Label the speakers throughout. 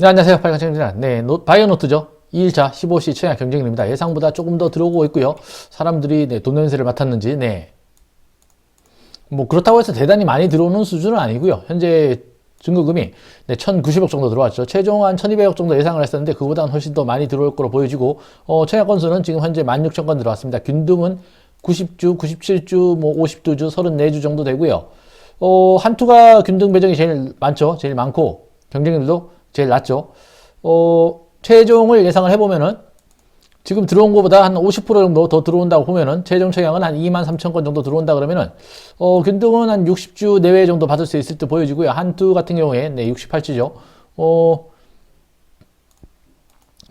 Speaker 1: 네, 안녕하세요. 팔강청입니다. 네, 노- 바이오노트죠. 2일차 15시 청약 경쟁률입니다. 예상보다 조금 더 들어오고 있고요. 사람들이 네, 돈 냄새를 맡았는지, 네. 뭐, 그렇다고 해서 대단히 많이 들어오는 수준은 아니고요. 현재 증거금이 네, 1,090억 정도 들어왔죠. 최종 한 1,200억 정도 예상을 했었는데, 그보다는 훨씬 더 많이 들어올 거로 보여지고, 어, 청약 건수는 지금 현재 16,000건 들어왔습니다. 균등은 90주, 97주, 뭐 52주, 34주 정도 되고요. 어, 한투가 균등 배정이 제일 많죠. 제일 많고, 경쟁률도 제일 낮죠. 어, 최종을 예상을 해보면은, 지금 들어온 것보다 한 50% 정도 더 들어온다고 보면은, 최종 청약은 한 2만 3천 건 정도 들어온다 그러면은, 어, 균등은 한 60주 내외 정도 받을 수 있을 듯 보여지고요. 한투 같은 경우에, 네, 68주죠. 어,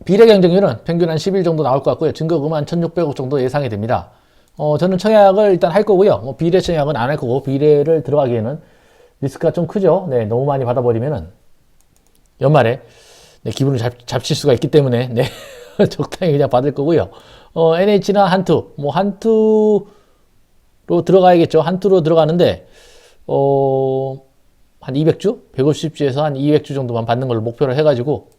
Speaker 1: 비례 경쟁률은 평균 한 10일 정도 나올 것 같고요. 증거금은 한 1,600억 정도 예상이 됩니다. 어, 저는 청약을 일단 할 거고요. 뭐 비례 청약은 안 할 거고, 비례를 들어가기에는 리스크가 좀 크죠. 네, 너무 많이 받아버리면은 연말에 네, 기분을 잡, 잡칠 수가 있기 때문에 네, 적당히 그냥 받을 거고요. 어, NH나 한투, 뭐 한투로 들어가야겠죠. 한투로 들어가는데 어, 한 200주, 150주에서 한 200주 정도만 받는 걸로 목표를 해가지고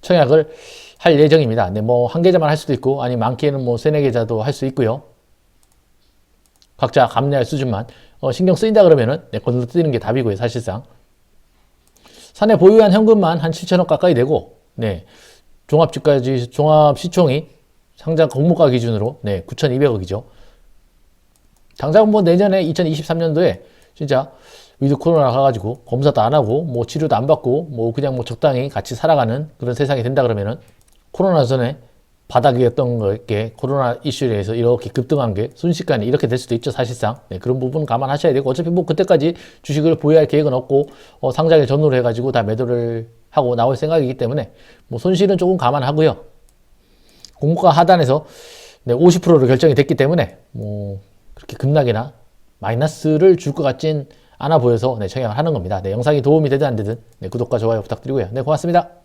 Speaker 1: 청약을 할 예정입니다. 네, 뭐 한 계좌만 할 수도 있고 아니 많게는 뭐 세네 계좌도 할 수 있고요. 각자 감내할 수준만 어, 신경 쓰인다 그러면은 네, 건너뛰는 게 답이고요, 사실상. 사내 보유한 현금만 한 7천억 가까이 되고, 네, 종합주까지 종합 시총이 상장 공모가 기준으로 네, 9,200억이죠. 당장 뭐 내년에 2023년도에 진짜 위드 코로나 가가지고 검사도 안 하고 뭐 치료도 안 받고 뭐 그냥 뭐 적당히 같이 살아가는 그런 세상이 된다 그러면은 코로나 전에 바닥이었던 게 코로나 이슈에 의해서 이렇게 급등한 게 순식간에 이렇게 될 수도 있죠 사실상 네, 그런 부분 감안하셔야 되고 어차피 뭐 그때까지 주식을 보유할 계획은 없고 어, 상장에 전후를 해가지고 다 매도를 하고 나올 생각이기 때문에 뭐 손실은 조금 감안하고요 공모가 하단에서 네, 50%로 결정이 됐기 때문에 뭐 그렇게 급락이나 마이너스를 줄 것 같진 않아 보여서 네, 청약을 하는 겁니다. 네, 영상이 도움이 되든 안 되든 네, 구독과 좋아요 부탁드리고요. 네, 고맙습니다.